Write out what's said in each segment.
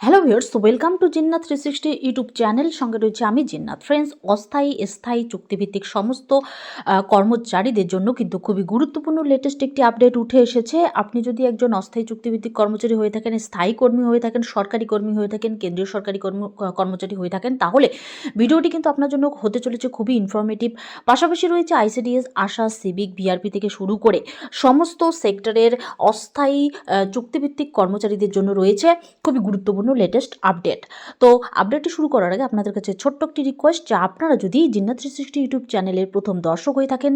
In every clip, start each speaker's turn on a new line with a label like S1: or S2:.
S1: Hello viewers welcome to Jinnat three sixty YouTube channel সঙ্গে রয়েছে আমি জিন্নাত ফ্রেন্ডস অস্থায়ী, স্থায়ী চুক্তিভিত্তিক সমস্ত কর্মচারীদের জন্য কিন্তু খুবই গুরুত্বপূর্ণ লেটেস্ট একটি আপডেট উঠে এসেছে। আপনি যদি একজন অস্থায়ী চুক্তিভিত্তিক কর্মচারী হয়ে থাকেন, স্থায়ী কর্মী হয়ে থাকেন, সরকারি কর্মী হয়ে থাকেন, কেন্দ্রীয় সরকারি কর্ম কর্মচারী হয়ে থাকেন, তাহলে ভিডিওটি কিন্তু আপনার জন্য হতে চলেছে খুবই ইনফরমেটিভ পাশাপাশি রয়েছে আইসিডিএস আশা সিভিক বিআরপি থেকে শুরু করে সমস্ত সেক্টরের অস্থায়ী চুক্তিভিত্তিক কর্মচারীদের জন্য রয়েছে খুবই গুরুত্বপূর্ণ লেটেস্ট আপডেট তো আপডেটটি শুরু করার আগে আপনাদের কাছে ছোট্ট একটি রিকোয়েস্ট যে আপনারা যদি জিন্না থ্রি সিক্সটি ইউটিউব চ্যানেলের প্রথম দর্শক হয়ে থাকেন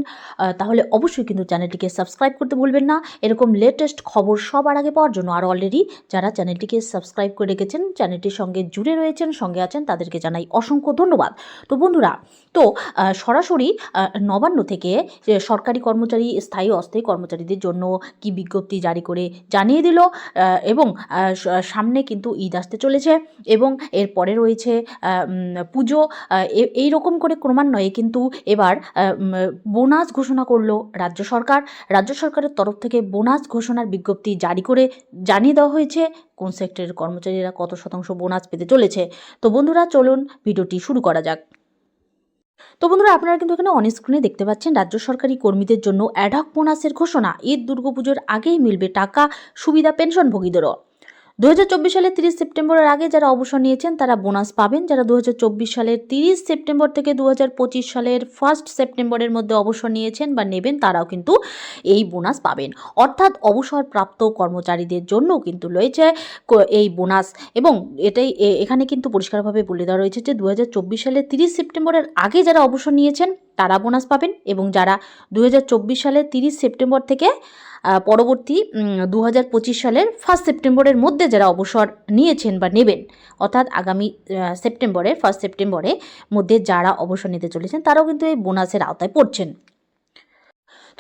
S1: তাহলে অবশ্যই কিন্তু চ্যানেলটিকে সাবস্ক্রাইব করতে ভুলবেন না। এরকম লেটেস্ট খবর সবার আগে পাওয়ার জন্য আর অলরেডি যারা চ্যানেলটিকে সাবস্ক্রাইব করে রেখেছেন, চ্যানেলটির সঙ্গে জুড়ে রয়েছেন, সঙ্গে আছেন, তাদেরকে জানাই অসংখ্য ধন্যবাদ। তো বন্ধুরা, তো সরাসরি নবান্ন থেকে সরকারি কর্মচারী, স্থায়ী অস্থায়ী কর্মচারীদের জন্য কি বিজ্ঞপ্তি জারি করে জানিয়ে দিল এবং সামনে কিন্তু ঈদ আসতে চলেছে এবং এরপরে রয়েছে পুজো এই রকম করে ক্রমান্বয়ে কিন্তু এবার বোনাস ঘোষণা করল রাজ্য সরকার। রাজ্য সরকারের তরফ থেকে বোনাস ঘোষণার বিজ্ঞপ্তি জারি করে জানিয়ে দেওয়া হয়েছে, কোন সেক্টরের কর্মচারীরা কত শতাংশ বোনাস পেতে চলেছে। তো বন্ধুরা, চলুন ভিডিওটি শুরু করা যাক। তো বন্ধুরা, আপনারা কিন্তু এখানে অন স্ক্রিনে দেখতে পাচ্ছেন রাজ্য সরকারি কর্মীদের জন্য অ্যাডহক বোনাসের ঘোষণা। ঈদ দুর্গাপুজোর আগেই মিলবে টাকা, সুবিধা, পেনশনভোগীদেরও। দু সালের তিরিশ সেপ্টেম্বরের আগে যারা অবসর নিয়েছেন, তারা বোনাস পাবেন। যারা দু হাজার চব্বিশ সালের তিরিশ সেপ্টেম্বর থেকে দু হাজার পঁচিশ সালের ফার্স্ট সেপ্টেম্বরের মধ্যে অবসর নিয়েছেন বা নেবেন, তারাও কিন্তু এই বোনাস পাবেন। অর্থাৎ অবসরপ্রাপ্ত কর্মচারীদের জন্য কিন্তু রয়েছে এই বোনাস। এবং এটাই এখানে কিন্তু পরিষ্কারভাবে বলে দেওয়া রয়েছে যে দু সালের তিরিশ সেপ্টেম্বরের আগে যারা অবসর নিয়েছেন তারা বোনাস পাবেন এবং যারা দু হাজার চব্বিশ সালের তিরিশ সেপ্টেম্বর থেকে পরবর্তী দু হাজার পঁচিশ সালের ফার্স্ট সেপ্টেম্বরের মধ্যে যারা অবসর নিয়েছেন বা নেবেন, অর্থাৎ আগামী সেপ্টেম্বরে ফার্স্ট সেপ্টেম্বরের মধ্যে যারা অবসর নিতে চলেছেন, তারাও কিন্তু এই বোনাসের আওতায় পড়ছেন।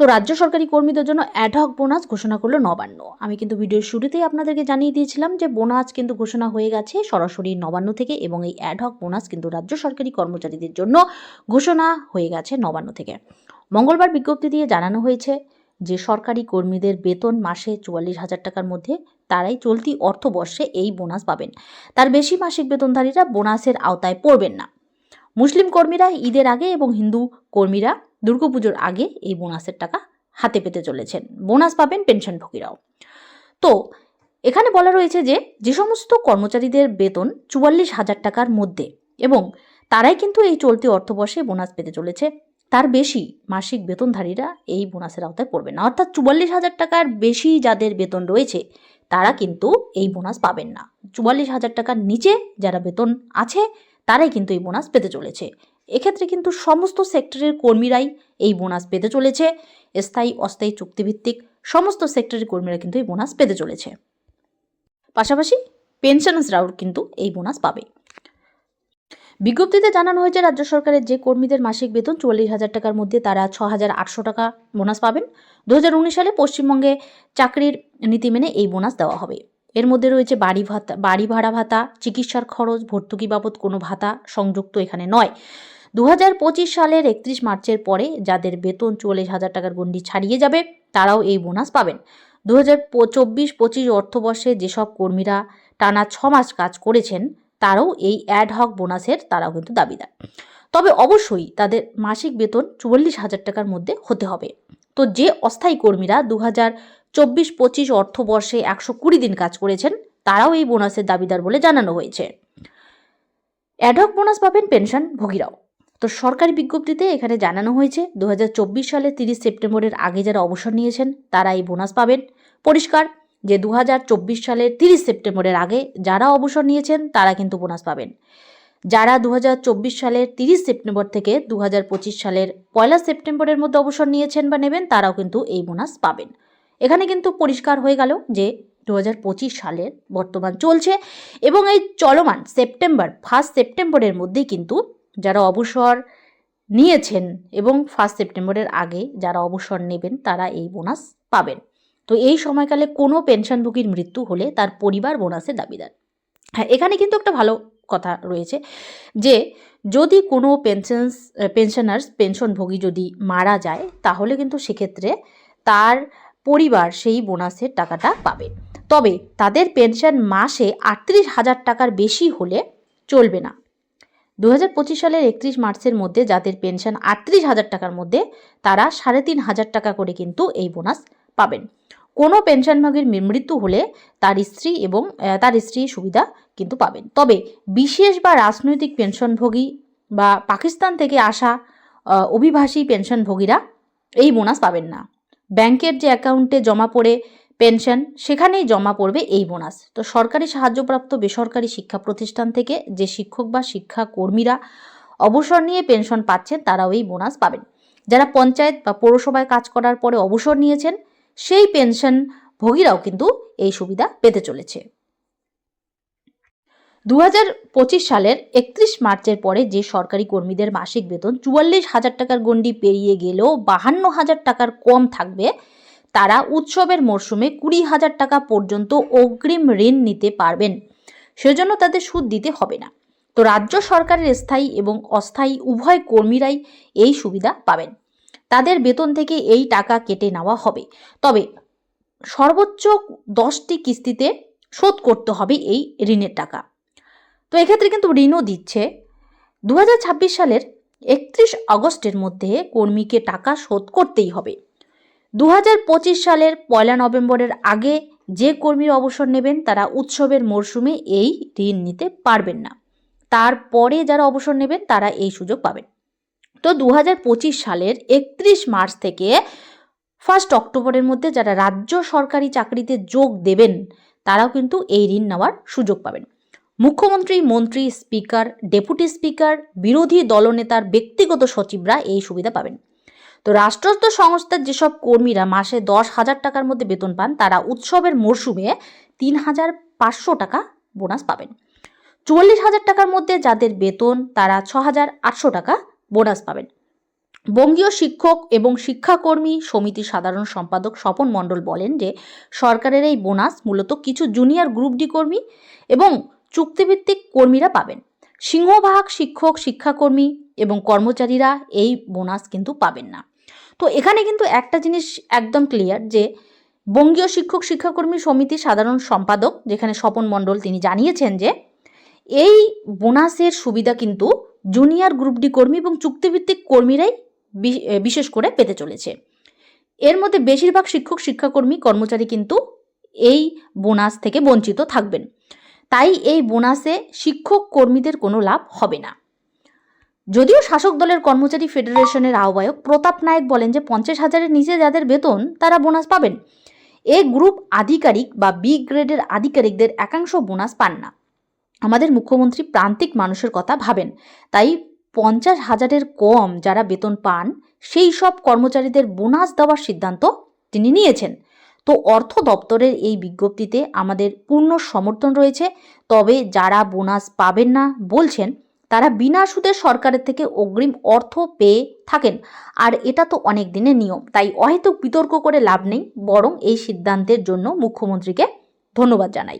S1: তো রাজ্য সরকারি কর্মীদের জন্য অ্যাডহক বোনাস ঘোষণা করল নবান্ন। আমি কিন্তু ভিডিওর শুরুতেই আপনাদেরকে জানিয়ে দিয়েছিলাম যে বোনাস কিন্তু ঘোষণা হয়ে গেছে সরাসরি নবান্ন থেকে এবং এই অ্যাডহক বোনাস কিন্তু রাজ্য সরকারি কর্মচারীদের জন্য ঘোষণা হয়ে গেছে নবান্ন থেকে। মঙ্গলবার বিজ্ঞপ্তি দিয়ে জানানো হয়েছে যে সরকারি কর্মীদের বেতন মাসে চুয়াল্লিশ হাজার টাকার মধ্যে তারাই চলতি অর্থবর্ষে এই বোনাস পাবেন। তার বেশি মাসিক বেতনধারীরা বোনাসের আওতায় পড়বেন না। মুসলিম কর্মীরা ঈদের আগে এবং হিন্দু কর্মীরা দুর্গাপুজোর আগে এই বোনাসের টাকা হাতে পেতে চলেছেন। বোনাস পাবেন পেনশনভোগীরাও তো, এখানে বলা রয়েছে যে যে সমস্ত কর্মচারীদের বেতন চুয়াল্লিশ হাজার টাকার মধ্যে এবং তারাই কিন্তু এই চলতি অর্থবর্ষে বোনাস পেতে চলেছে, তার বেশি মাসিক বেতনধারীরা এই বোনাসের আওতায় পড়বে না। অর্থাৎ চুয়াল্লিশ হাজার টাকার বেশি যাদের বেতন রয়েছে, তারা কিন্তু এই বোনাস পাবেন না। চুয়াল্লিশ হাজার টাকার নিচে যারা বেতন আছে তারাই কিন্তু এই বোনাস পেতে চলেছে। এক্ষেত্রে কিন্তু সমস্ত সেক্টরের কর্মীরাই এই বোনাস পেতে চলেছে। স্থায়ী, অস্থায়ী চুক্তিভিত্তিক সমস্ত সেক্টরের কর্মীরা কিন্তু এই বোনাস পেতে চলেছে। পাশাপাশি পেনশনার্সরাও কিন্তু এই বোনাস পাবে। বিজ্ঞপ্তিতে জানানো হয়েছে, রাজ্য সরকারের যে কর্মীদের মাসিক বেতন চুয়াল্লিশ হাজার টাকার মধ্যে তারা ছ হাজার আটশো টাকা বোনাস পাবেন। দু হাজার উনিশ সালে পশ্চিমবঙ্গে চাকরির নীতি মেনে এই বোনাস দেওয়া হবে। এর মধ্যে রয়েছে বাড়ি ভাতা, বাড়ি ভাড়া ভাতা, চিকিৎসার খরচ, ভর্তুকি বাবদ কোনো ভাতা সংযুক্ত এখানে নয়। দু সালের একত্রিশ মার্চের পরে যাদের বেতন চুয়াল্লিশ হাজার টাকার গণ্ডি ছাড়িয়ে যাবে, তারাও এই বোনাস পাবেন। দু হাজার চব্বিশ পঁচিশ অর্থবর্ষে যেসব কর্মীরা টানা ছ মাস কাজ করেছেন, তারাও এই অ্যাডহক বোনাসের তারাও কিন্তু দাবিদার। তবে অবশ্যই তাদের মাসিক বেতন চুয়াল্লিশ হাজার টাকার মধ্যে হতে হবে। তো যে অস্থায়ী কর্মীরা দু হাজার চব্বিশ পঁচিশ অর্থবর্ষে একশো কুড়ি দিন কাজ করেছেন, তারাও এই বোনাসের দাবিদার বলে জানানো হয়েছে। অ্যাডহক বোনাস পাবেন পেনশন ভোগীরাও। তো সরকারি বিজ্ঞপ্তিতে এখানে জানানো হয়েছে দু হাজার চব্বিশ সালে তিরিশ সেপ্টেম্বরের আগে যারা অবসর নিয়েছেন, তারা এই বোনাস পাবেন। পরিষ্কার যে দু হাজার চব্বিশ সালের তিরিশ সেপ্টেম্বরের আগে যারা অবসর নিয়েছেন, তারা কিন্তু বোনাস পাবেন। যারা দু হাজার চব্বিশ সালের তিরিশ সেপ্টেম্বর থেকে দু হাজার পঁচিশ সালের পয়লা সেপ্টেম্বরের মধ্যে অবসর নিয়েছেন বা নেবেন, তারাও কিন্তু এই বোনাস পাবেন। এখানে কিন্তু পরিষ্কার হয়ে গেল যে দু হাজার পঁচিশ সালের বর্তমান চলছে এবং এই চলমান সেপ্টেম্বর ফার্স্ট সেপ্টেম্বরের মধ্যেই কিন্তু যারা অবসর নিয়েছেন এবং ফার্স্ট সেপ্টেম্বরের আগে যারা অবসর নেবেন তারা এই বোনাস পাবেন। তো এই সময়কালে কোনো পেনশনভোগীর মৃত্যু হলে তার পরিবার বোনাসের দাবিদার। হ্যাঁ এখানে কিন্তু একটা ভালো কথা রয়েছে যে যদি কোনো পেনশনস পেনশনার্স পেনশনভোগী যদি মারা যায়, তাহলে কিন্তু সেক্ষেত্রে তার পরিবার সেই বোনাসের টাকাটা পাবে। তবে তাদের পেনশন মাসে আটত্রিশ হাজার টাকার বেশি হলে চলবে না। দু হাজার পঁচিশ সালের একত্রিশ মার্চের মধ্যে যাদের পেনশন আটত্রিশ হাজার টাকার মধ্যে, তারা সাড়ে তিন হাজার টাকা করে কিন্তু এই বোনাস পাবেন। কোনো পেনশনভোগীর মৃত্যু হলে তার স্ত্রী এবং তার স্ত্রী সুবিধা কিন্তু পাবেন। তবে বিশেষ বা রাজনৈতিক পেনশনভোগী বা পাকিস্তান থেকে আসা অভিবাসী পেনশনভোগীরা এই বোনাস পাবেন না। ব্যাংকের যে অ্যাকাউন্টে জমা পড়ে পেনশন, সেখানেই জমা পড়বে এই বোনাস। তো সরকারি সাহায্যপ্রাপ্ত বেসরকারি শিক্ষা প্রতিষ্ঠান থেকে যে শিক্ষক বা শিক্ষাকর্মীরা অবসর নিয়ে পেনশন পাচ্ছেন, তারাও এই বোনাস পাবেন। যারা পঞ্চায়েত বা পৌরসভায় কাজ করার পরে অবসর নিয়েছেন, সেই পেনশন ভোগীরাও কিন্তু এই সুবিধা পেতে চলেছে। দু সালের একত্রিশ মার্চের পরে যে সরকারি কর্মীদের মাসিক বেতন চুয়াল্লিশ হাজার টাকার গণ্ডি পেরিয়ে গেলেও বাহান্ন হাজার টাকার কম থাকবে, তারা উৎসবের মরশুমে কুড়ি হাজার টাকা পর্যন্ত অগ্রিম ঋণ নিতে পারবেন। সেজন্য তাদের সুদ দিতে হবে না। তো রাজ্য সরকারের স্থায়ী এবং অস্থায়ী উভয় কর্মীরাই এই সুবিধা পাবেন। তাদের বেতন থেকে এই টাকা কেটে নেওয়া হবে। তবে সর্বোচ্চ দশটি কিস্তিতে শোধ করতে হবে এই ঋণের টাকা। তো এক্ষেত্রে কিন্তু ঋণও দিচ্ছে। দু হাজার ছাব্বিশ সালের একত্রিশ আগস্টের মধ্যে কর্মীকে টাকা শোধ করতেই হবে। দু হাজার পঁচিশ সালের পয়লা নভেম্বরের আগে যে কর্মীর অবসর নেবেন, তারা উৎসবের মরশুমে এই ঋণ নিতে পারবেন না। তারপরে যারা অবসর নেবেন, তারা এই সুযোগ পাবেন। তো দু হাজার পঁচিশ সালের একত্রিশ মার্চ থেকে ফার্স্ট অক্টোবরের মধ্যে যারা রাজ্য সরকারি চাকরিতে যোগ দেবেন, তারাও কিন্তু এই ঋণ নেওয়ার সুযোগ পাবেন। মুখ্যমন্ত্রী, মন্ত্রী, স্পিকার, ডেপুটি স্পিকার, বিরোধী দলনেতার ব্যক্তিগত সচিবরা এই সুবিধা পাবেন। তো রাষ্ট্রস্থ সংস্থার যেসব কর্মীরা মাসে দশ হাজার টাকার মধ্যে বেতন পান, তারা উৎসবের মরশুমে তিন হাজার পাঁচশো টাকা বোনাস পাবেন। চুয়াল্লিশ হাজার টাকার মধ্যে যাদের বেতন, তারা ছ হাজার আটশো টাকা বোনাস পাবেন। বঙ্গীয় শিক্ষক এবং শিক্ষাকর্মী সমিতির সাধারণ সম্পাদক স্বপন মণ্ডল বলেন যে, সরকারের এই বোনাস মূলত কিছু জুনিয়র গ্রুপ ডি কর্মী এবং চুক্তিভিত্তিক কর্মীরা পাবেন। সিংহভাগ শিক্ষক, শিক্ষাকর্মী এবং কর্মচারীরা এই বোনাস কিন্তু পাবেন না। তো এখানে কিন্তু একটা জিনিস একদম ক্লিয়ার যে, বঙ্গীয় শিক্ষক, শিক্ষাকর্মী সমিতি সাধারণ সম্পাদক, যেখানে স্বপন মণ্ডল তিনি জানিয়েছেন যে, এই বোনাসের সুবিধা কিন্তু জুনিয়র গ্রুপ ডি কর্মী এবং চুক্তিভিত্তিক কর্মীরাই বিশেষ করে পেতে চলেছে। এর মধ্যে বেশিরভাগ শিক্ষক, শিক্ষাকর্মী, কর্মচারী কিন্তু এই বোনাস থেকে বঞ্চিত থাকবেন। তাই এই বোনাসে শিক্ষক কর্মীদের কোনো লাভ হবে না। যদিও শাসক দলের কর্মচারী ফেডারেশনের আহ্বায়ক প্রতাপ নায়ক বলেন যে পঞ্চাশ হাজারের নিচে যাদের বেতন, তারা বোনাস পাবেন। এ গ্রুপ আধিকারিক বা বি গ্রেডের আধিকারিকদের একাংশ বোনাস পান না। আমাদের মুখ্যমন্ত্রী প্রান্তিক মানুষের কথা ভাবেন। তাই পঞ্চাশ হাজারের কম যারা বেতন পান, সেই সব কর্মচারীদের বোনাস দেওয়ার সিদ্ধান্ত তিনি নিয়েছেন। তো অর্থ দপ্তরের এই বিজ্ঞপ্তিতে আমাদের পূর্ণ সমর্থন রয়েছে। তবে যারা বোনাস পাবেন না বলছেন, তারা বিনা সুদে সরকারের থেকে অগ্রিম অর্থ পেয়ে থাকেন। আর এটা তো অনেক দিনের নিয়ম, তাই অহেতুক বিতর্ক করে লাভ নেই। বরং এই সিদ্ধান্তের জন্য মুখ্যমন্ত্রীকে ধন্যবাদ জানাই।